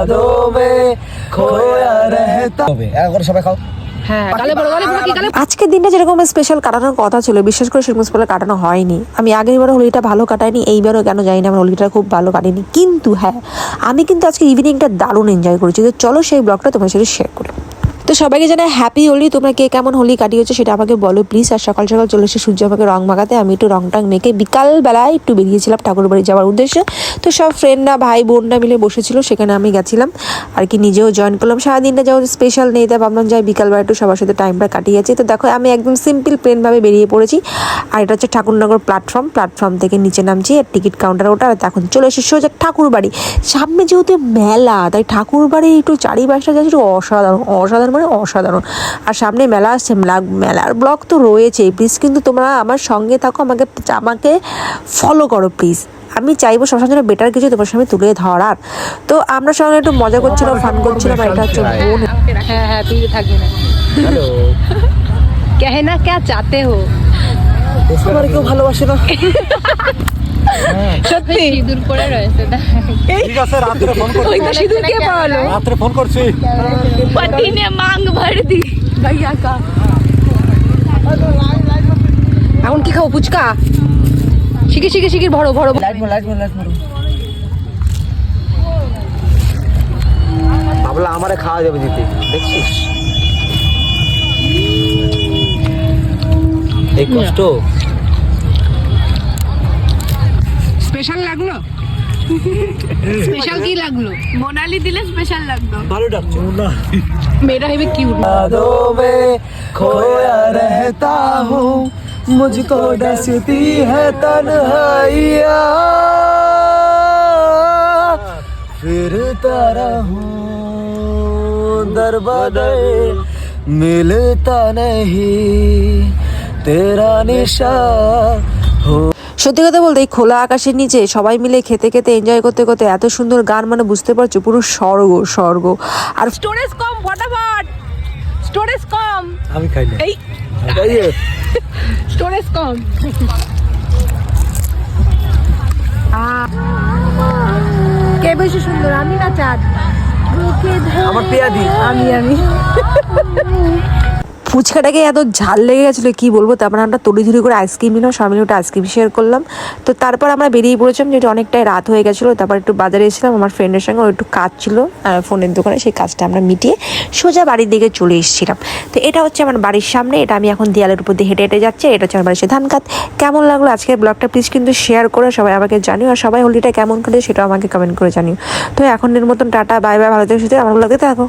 यादों में खोया रहता এখন সবাই খাও হ্যাঁ কালে বড় কালে বড় কি কালে আজকের দিনটা যেরকম স্পেশাল কাটানোর কথা ছিল বিশেষ করে সেরকম স্পেশাল কাটানো হয়নি আমি আগের বারও হোলিটা ভালো কাটাইনি এইবারও কেন জানি না আমার হোলিটা খুব ভালো কাটেনি কিন্তু হ্যাঁ আমি কিন্তু আজকে ইভিনিংটা দারুণ এনজয় করেছি তো চলো সেই ব্লগটা তোমার সাথে শেয়ার করি তো সবাইকে জানাই হ্যাপি হোলি। তোমরা কে কেমন হোলি কাটিয়েছো সেটা আমাকে বলো প্লিজ আর সকাল সকাল চলে এসে সূর্য আমাকে রং মাখাতে। আমি একটু রং টং মেখে বিকালবেলায় একটু বেরিয়েছিলাম ঠাকুর বাড়ি যাওয়ার উদ্দেশ্যে। তো সব ফ্রেন্ডরা ভাই, বোনরা মিলে বসেছিল, সেখানে আমি গেছিলাম। আর কি নিজেও জয়েন করলাম। সারাদিনটা যেমন স্পেশাল নেই, তাই ভাবলাম যাই বিকালবেলা একটু সবার সাথে টাইমটা কাটিয়েছি। তো দেখো, আমি একদম সিম্পল প্লেনভাবে বেরিয়ে পড়েছি। আর এটা হচ্ছে ঠাকুরনগর প্ল্যাটফর্ম প্ল্যাটফর্ম থেকে নিচে নামছি, আর টিকিট কাউন্টার ওটা। আর এখন চলে এসে সোজা ঠাকুর বাড়ি। সামনে যেহেতু মেলা, তাই ঠাকুর বাড়ি একটু চারিপাশটা যাচ্ছে একটু অসাধারণ অসাধারণ। সময় অসাধারণ। আর সামনে মেলা আসছে মেলার ব্লগ তো রয়েছেই প্লিজ কিন্তু তোমরা আমার সঙ্গে থাকো আমাকে আমাকে ফলো করো প্লিজ আমি চাইব সবসময় যেন বেটার কিছু তোমার সামনে তুলে ধরার। তো আমরা সঙ্গে একটু মজা করছিলাম ফান করছিলাম এটা হচ্ছে বোন হ্যাঁ হ্যাঁ তুই থাকবি না। কেহে না কে চাতে হো। তোমার কেউ ভালোবাসে না। হ্যাঁ। সত্যি? সিঁদুর পরে রয়েছে ঠিক আছে রাত্রে ফোন করছি। ওই তো সিঁদুর কে পাওয়ালো রাত্রে ফোন করছি। মাং ভর দি। ভাইয়া কা। এখন কি খাও পুচকা শিখে শিখে শিখে ভরো ভরো। লাইট ভরো লাইট ভরো লাইট ভরো। ভাবলা আমারে খাওয়া যাবে দিদি দেখছিস? এই কষ্ট। স্পেশাল লাগলো স্পেশাল কি লাগলো মোনালি দিলে স্পেশাল লাগতো ভালো ডাকছো না মেয়েটা হেবে কিউট यादों में खोया रहता हूँ मुझको डसती है तन्हाइया फिरता रहूं दर बदर मिलता नहीं तेरा निशा हो সত্যি কথা বলতে এই খোলা আকাশের নিচে সবাই মিলে খেতে খেতে এনজয় করতে করতে এত সুন্দর গান মানে বুঝতে পারছ পুরো স্বর্গ স্বর্গ। আর স্টোরেজ কম ফটাফট! স্টোরেজ কম আমি খাই না। এই স্টোরেজ কম কে বেশি সুন্দর আমি না চাঁদ? আমার পেয়াদি। আমি আমি। ফুচকাটাকে এত ঝাল লেগে গেছিল, কি বলব? তারপর আমরা তড়ি ধুড়ি করে আইসক্রিম নিলাম সবাই মিলে ওটা আইসক্রিম শেয়ার করলাম। তো তারপর আমরা বেরিয়ে পড়েছিলাম যেটা অনেকটাই রাত হয়ে গেছিল, তারপর একটু বাজারে এসেছিলাম, আমার ফ্রেন্ডের সঙ্গে একটু কাজ ছিল ফোনের দোকানে, সেই কাজটা আমরা মিটিয়ে সোজা বাড়ির দিকে চলে এসেছিলাম। তো এটা হচ্ছে আমার বাড়ির সামনে, এটা আমি এখন দেয়ালের উপর দিয়ে হেঁটে হেঁটে যাচ্ছি এটা হচ্ছে আমার বাড়ির ধান কেমন লাগল আজকের ব্লগটা প্লিজ কিন্তু শেয়ার করে সবাই আমাকে জানিও, আর সবাই হোলিটা কেমন কাটে সেটাও আমাকে কমেন্ট করে জানিও। তো এখনের মতন টাটা বাই বাই ভালো থেকে, সুস্থ আমার ব্লগে থাকো।